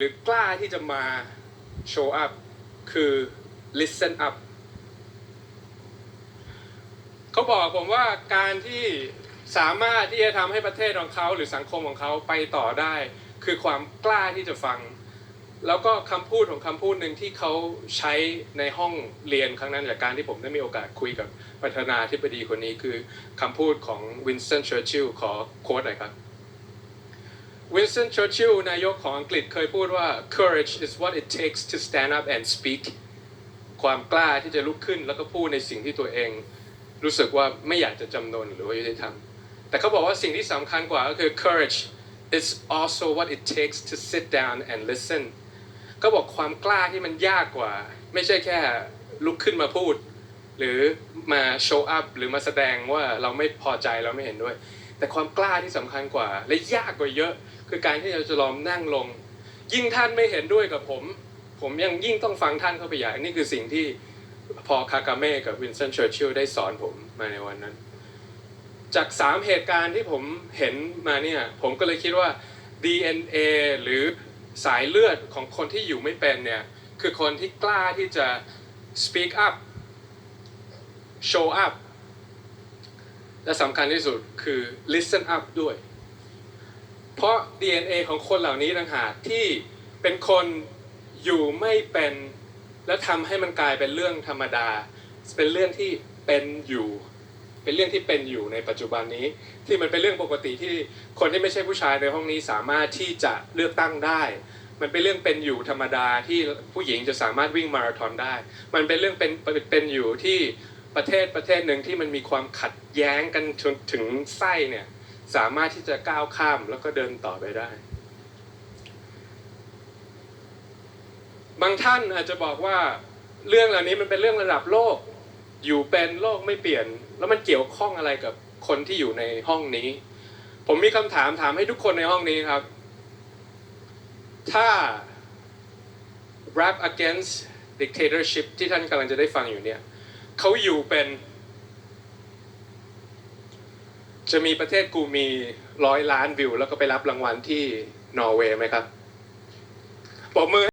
หรือกล้าที่จะมา show up คือ listen up เขาบอกผมว่าการที่สามารถที่จะทำให้ประเทศของเขาหรือสังคมของเขาไปต่อได้ คือความกล้าที่จะฟัง แล้วก็คำพูดของคำพูดหนึ่งที่เขาใช้ในห้องเรียนครั้งนั้นจากการที่ผมได้มีโอกาสคุยกับประธานาธิบดีคนนี้คือคำพูดของวินสตันเชอร์ชิลขอโค้ดหน่อยครับ วินสตัน เชอร์ชิลนายกของอังกฤษเคยพูดว่า courage is what it takes to stand up and speak ความกล้าที่จะลุกขึ้นแล้วก็พูดในสิ่งที่ตัวเอง รู้สึกว่าไม่อยากจะจำนนหรือว่ายุติธรรม แต่เขาบอกว่าสิ่งที่สำคัญกว่าก็คือ courage is also what it takes to sit down and listen ก็บอกความกล้าที่มันยากกว่า ไม่ใช่แค่ลุกขึ้นมาพูด หรือมาโชว์อัพหรือมาแสดงว่าเราไม่พอใจเราไม่เห็นด้วย แต่ความกล้าที่สำคัญกว่า และยากกว่าเยอะ คือการที่เราจะลองนั่งลง ยิ่งท่านไม่เห็นด้วยกับผม ผมยังยิ่งต้องฟังท่านเข้าไปใหญ่นี่คือสิ่งที่พอคากาเม่กับวินสตันเชอร์ชิลได้สอนผมมาในวันนั้น จากสามเหตุการณ์ที่ผมเห็นมาเนี่ยผมก็เลยคิดว่า DNA หรือสายเลือดของคนที่อยู่ไม่เป็นเนี่ยคือคนที่กล้าที่จะ speak up show up และสำคัญที่สุดคือ listen up ด้วย เพราะ DNA ของคนเหล่านี้ต่างหากที่เป็นคนอยู่ไม่เป็น และทำให้มันกลายเป็นเรื่องธรรมดา เป็นเรื่องที่เป็นอยู่ เป็นเรื่องที่เป็นอยู่ในปัจจุบันนี้ ที่มันเป็นเรื่องปกติที่คนที่ไม่ใช่ผู้ชายในห้องนี้สามารถที่จะเลือกตั้งได้มันเป็นเรื่องเป็นอยู่ธรรมดาที่ผู้หญิงจะสามารถวิ่งมาราธอนได้ มันเป็นเรื่องเป็นเป็นอยู่ที่ ประเทศประเทศหนึ่งที่มันมีความขัดแย้งกันจนถึงไส้เนี่ยสามารถที่จะก้าวข้ามแล้วก็เดินต่อไปได้ บางท่านอาจจะบอกว่าเรื่องเหล่านี้มันเป็นเรื่องระดับโลก อยู่เป็นโลกไม่เปลี่ยน แล้วมันเกี่ยวข้องอะไรกับคนที่อยู่ในห้องนี้ ผมมีคำถามถามให้ทุกคนในห้องนี้ครับ ถ้า rap against dictatorship ที่ท่านกำลังจะได้ฟังอยู่เนี่ย เขาอยู่เป็น จะมีประเทศกูมีร้อยล้านวิว แล้วก็ไปรับรางวัลที่นอร์เวย์ไหมครับปรบมือ